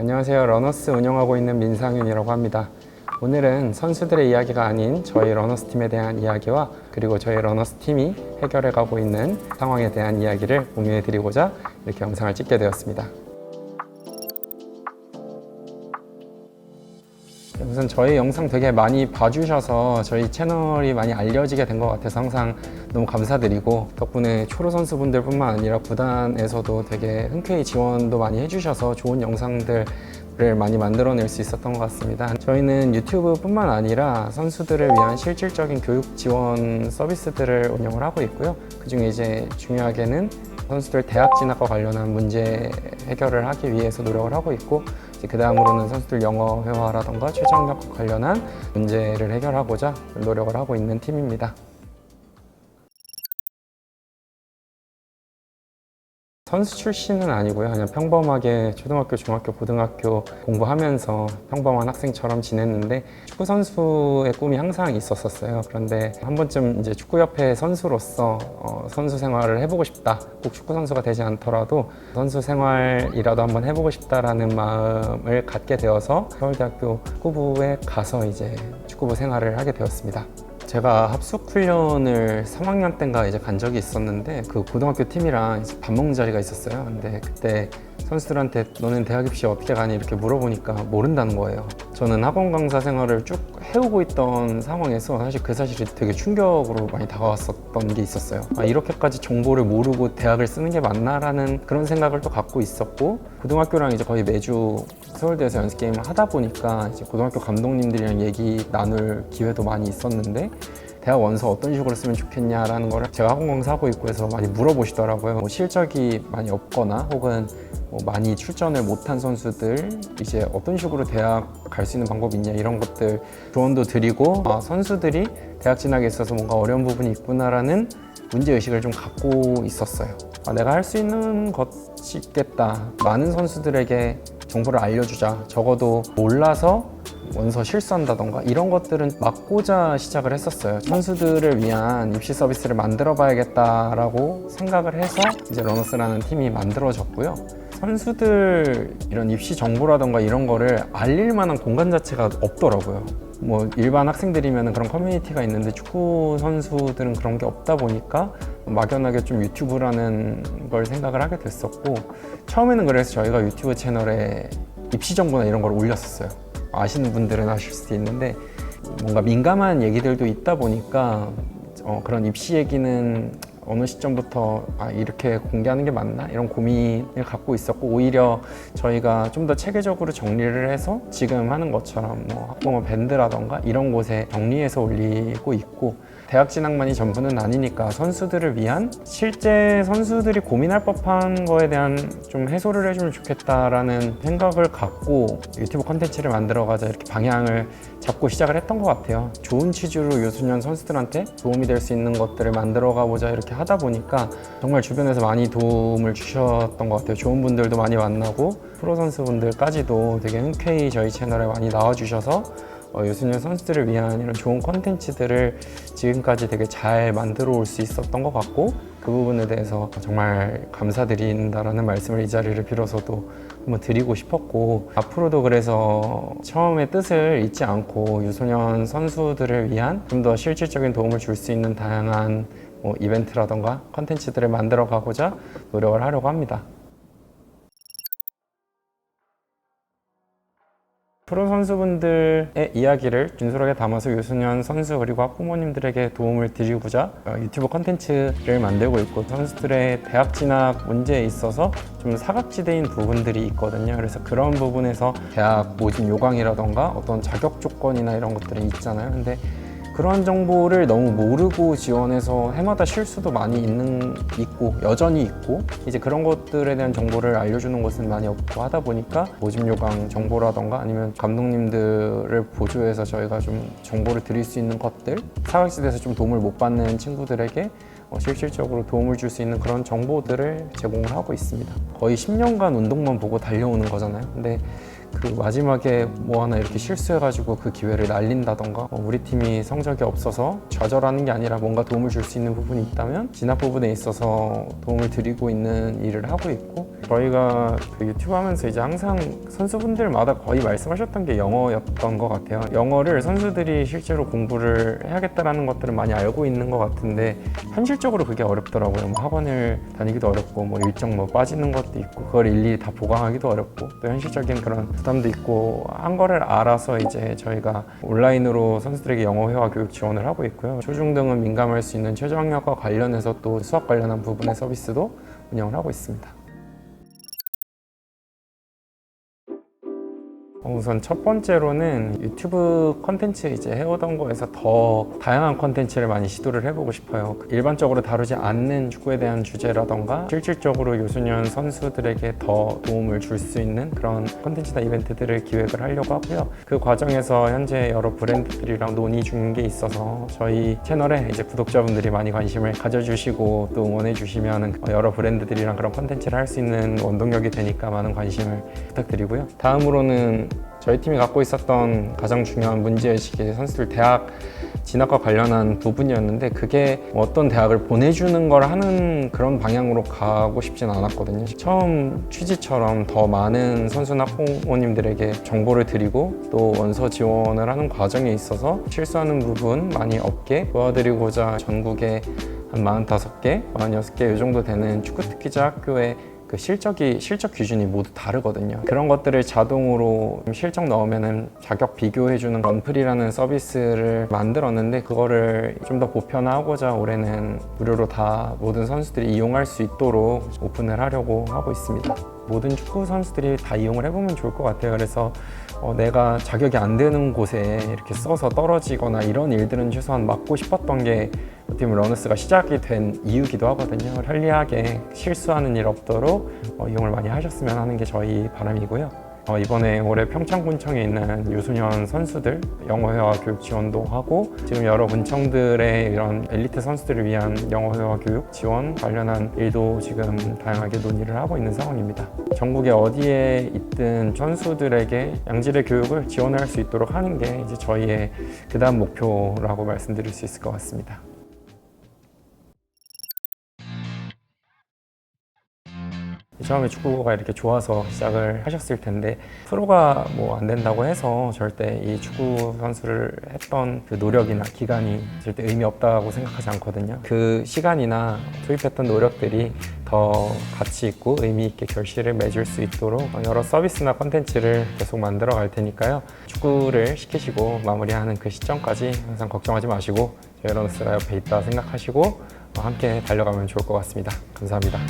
안녕하세요. 러너스 운영하고 있는 민상윤이라고 합니다. 오늘은 선수들의 이야기가 아닌 저희 러너스 팀에 대한 이야기와 그리고 저희 러너스 팀이 해결해 가고 있는 상황에 대한 이야기를 공유해 드리고자 이렇게 영상을 찍게 되었습니다. 우선 저희 영상 되게 많이 봐주셔서 저희 채널이 많이 알려지게 된 것 같아서 항상 너무 감사드리고 덕분에 초로 선수분들 뿐만 아니라 구단에서도 되게 흔쾌히 지원도 많이 해주셔서 좋은 영상들을 많이 만들어낼 수 있었던 것 같습니다. 저희는 유튜브뿐만 아니라 선수들을 위한 실질적인 교육 지원 서비스들을 운영을 하고 있고요. 그중에 이제 중요하게는 선수들 대학 진학과 관련한 문제 해결을 하기 위해서 노력을 하고 있고 그 다음으로는 선수들 영어 회화라던가 최저학력과 관련한 문제를 해결하고자 노력을 하고 있는 팀입니다. 선수 출신은 아니고요. 그냥 평범하게 초등학교, 중학교, 고등학교 공부하면서 평범한 학생처럼 지냈는데 축구 선수의 꿈이 항상 있었었어요. 그런데 한 번쯤 이제 축구협회 선수로서 어, 선수 생활을 해보고 싶다. 꼭 축구 선수가 되지 않더라도 선수 생활이라도 한번 해보고 싶다라는 마음을 갖게 되어서 서울대학교 축구부에 가서 이제 축구부 생활을 하게 되었습니다. 제가 합숙 훈련을 3학년 때인가 이제 간 적이 있었는데 그 고등학교 팀이랑 밥 먹는 자리가 있었어요. 근데 그때 선수들한테 너는 대학 입시 어떻게 가니 이렇게 물어보니까 모른다는 거예요. 저는 학원 강사 생활을 쭉 해오고 있던 상황에서 사실 그 사실이 되게 충격으로 많이 다가왔었던 게 있었어요. 아, 이렇게까지 정보를 모르고 대학을 쓰는 게 맞나라는 그런 생각을 또 갖고 있었고 고등학교랑 이제 거의 매주 서울대에서 연습 게임을 하다 보니까 이제 고등학교 감독님들이랑 얘기 나눌 기회도 많이 있었는데 대학 원서 어떤 식으로 쓰면 좋겠냐라는 거를 제가 학원 강사하고 있고 해서 많이 물어보시더라고요. 뭐 실적이 많이 없거나 혹은 뭐 많이 출전을 못한 선수들 이제 어떤 식으로 대학 갈 수 있는 방법이 있냐 이런 것들 조언도 드리고 아, 선수들이 대학 진학에 있어서 뭔가 어려운 부분이 있구나라는 문제 의식을 좀 갖고 있었어요. 아, 내가 할 수 있는 것이 있겠다. 많은 선수들에게 정보를 알려주자. 적어도 몰라서 원서 실수한다던가 이런 것들은 막고자 시작을 했었어요. 선수들을 위한 입시 서비스를 만들어 봐야겠다라고 생각을 해서 이제 러너스라는 팀이 만들어졌고요. 선수들 이런 입시 정보라던가 이런 거를 알릴 만한 공간 자체가 없더라고요. 뭐 일반 학생들이면 그런 커뮤니티가 있는데 축구 선수들은 그런 게 없다 보니까 막연하게 좀 유튜브라는 걸 생각을 하게 됐었고 처음에는 그래서 저희가 유튜브 채널에 입시 정보나 이런 걸 올렸었어요. 아시는 분들은 아실 수도 있는데 뭔가 민감한 얘기들도 있다 보니까 어, 그런 입시 얘기는 어느 시점부터 아, 이렇게 공개하는 게 맞나? 이런 고민을 갖고 있었고 오히려 저희가 좀 더 체계적으로 정리를 해서 지금 하는 것처럼 뭐 학부모 밴드라던가 이런 곳에 정리해서 올리고 있고 대학 진학만이 전부는 아니니까 선수들을 위한 실제 선수들이 고민할 법한 거에 대한 좀 해소를 해주면 좋겠다라는 생각을 갖고 유튜브 컨텐츠를 만들어가자 이렇게 방향을 잡고 시작을 했던 것 같아요. 좋은 취지로 유소년 선수들한테 도움이 될 수 있는 것들을 만들어 가 보자 이렇게 하다 보니까 정말 주변에서 많이 도움을 주셨던 것 같아요. 좋은 분들도 많이 만나고 프로 선수분들까지도 되게 흔쾌히 저희 채널에 많이 나와주셔서 어, 유소년 선수들을 위한 이런 좋은 컨텐츠들을 지금까지 되게 잘 만들어 올 수 있었던 것 같고 그 부분에 대해서 정말 감사드린다라는 말씀을 이 자리를 빌어서도 한번 드리고 싶었고 앞으로도 그래서 처음의 뜻을 잊지 않고 유소년 선수들을 위한 좀 더 실질적인 도움을 줄 수 있는 다양한 뭐 이벤트라던가 컨텐츠들을 만들어 가고자 노력을 하려고 합니다. 프로 선수분들의 이야기를 진솔하게 담아서 유소년 선수 그리고 학부모님들에게 도움을 드리고자 어, 유튜브 컨텐츠를 만들고 있고 선수들의 대학 진학 문제에 있어서 좀 사각지대인 부분들이 있거든요. 그래서 그런 부분에서 대학 모집 요강이라던가 어떤 자격 조건이나 이런 것들이 있잖아요. 근데 그런 정보를 너무 모르고 지원해서 해마다 실수도 많이 있는 있고 여전히 있고 이제 그런 것들에 대한 정보를 알려주는 곳은 많이 없고 하다 보니까 모집 요강 정보라던가 아니면 감독님들을 보조해서 저희가 좀 정보를 드릴 수 있는 것들 사각지대에서 좀 도움을 못 받는 친구들에게 어, 실질적으로 도움을 줄 수 있는 그런 정보들을 제공을 하고 있습니다. 거의 10년간 운동만 보고 달려오는 거잖아요. 근데 그 마지막에 뭐 하나 이렇게 실수해가지고 그 기회를 날린다던가 어, 우리 팀이 성적이 없어서 좌절하는 게 아니라 뭔가 도움을 줄 수 있는 부분이 있다면 진압 부분에 있어서 도움을 드리고 있는 일을 하고 있고 저희가 그 유튜브 하면서 이제 항상 선수분들마다 거의 말씀하셨던 게 영어였던 것 같아요. 영어를 선수들이 실제로 공부를 해야겠다라는 것들은 많이 알고 있는 것 같은데 현실적으로 그게 어렵더라고요. 뭐 학원을 다니기도 어렵고 뭐 일정 뭐 빠지는 것도 있고 그걸 일일이 다 보강하기도 어렵고 또 현실적인 그런 부담도 있고 한 거를 알아서 이제 저희가 온라인으로 선수들에게 영어 회화 교육 지원을 하고 있고요. 초중등은 민감할 수 있는 최저학력과 관련해서 또 수학 관련한 부분의 서비스도 운영을 하고 있습니다. 우선 첫 번째로는 유튜브 컨텐츠 이제 해오던 거에서 더 다양한 컨텐츠를 많이 시도를 해보고 싶어요. 일반적으로 다루지 않는 축구에 대한 주제라던가 실질적으로 유소년 선수들에게 더 도움을 줄 수 있는 그런 컨텐츠나 이벤트들을 기획을 하려고 하고요. 그 과정에서 현재 여러 브랜드들이랑 논의 중인 게 있어서 저희 채널에 이제 구독자분들이 많이 관심을 가져주시고 또 응원해주시면 여러 브랜드들이랑 그런 컨텐츠를 할 수 있는 원동력이 되니까 많은 관심을 부탁드리고요. 다음으로는 저희 팀이 갖고 있었던 가장 중요한 문제의식이 선수들 대학 진학과 관련한 부분이었는데 그게 뭐 어떤 대학을 보내주는 걸 하는 그런 방향으로 가고 싶진 않았거든요. 처음 취지처럼 더 많은 선수나 학부모님들에게 정보를 드리고 또 원서 지원을 하는 과정에 있어서 실수하는 부분 많이 없게 도와드리고자 전국에 한 45개, 46개 이 정도 되는 축구 특기자 학교에 그 실적이 실적 기준이 모두 다르거든요. 그런 것들을 자동으로 실적 넣으면은 자격 비교해 주는 런플이라는 서비스를 만들었는데 그거를 좀 더 보편화하고자 올해는 무료로 다 모든 선수들이 이용할 수 있도록 오픈을 하려고 하고 있습니다. 모든 축구 선수들이 다 이용을 해보면 좋을 것 같아요. 그래서 어, 내가 자격이 안 되는 곳에 이렇게 써서 떨어지거나 이런 일들은 최소한 막고 싶었던 게 보면 러너스가 시작이 된 이유기도 하거든요. 편리하게 실수하는 일 없도록 어, 이용을 많이 하셨으면 하는 게 저희 바람이고요. 어, 이번에 올해 평창군청에 있는 유소년 선수들 영어회화 교육 지원도 하고 지금 여러 군청들의 이런 엘리트 선수들을 위한 영어회화 교육 지원 관련한 일도 지금 다양하게 논의를 하고 있는 상황입니다. 전국에 어디에 있든 선수들에게 양질의 교육을 지원할 수 있도록 하는 게 이제 저희의 그다음 목표라고 말씀드릴 수 있을 것 같습니다. 처음에 축구가 이렇게 좋아서 시작을 하셨을 텐데 프로가 뭐 안 된다고 해서 절대 이 축구 선수를 했던 그 노력이나 기간이 절대 의미 없다고 생각하지 않거든요. 그 시간이나 투입했던 노력들이 더 가치 있고 의미 있게 결실을 맺을 수 있도록 여러 서비스나 컨텐츠를 계속 만들어 갈 테니까요. 축구를 시키시고 마무리하는 그 시점까지 항상 걱정하지 마시고 저희 러너스가 옆에 있다 생각하시고 함께 달려가면 좋을 것 같습니다. 감사합니다.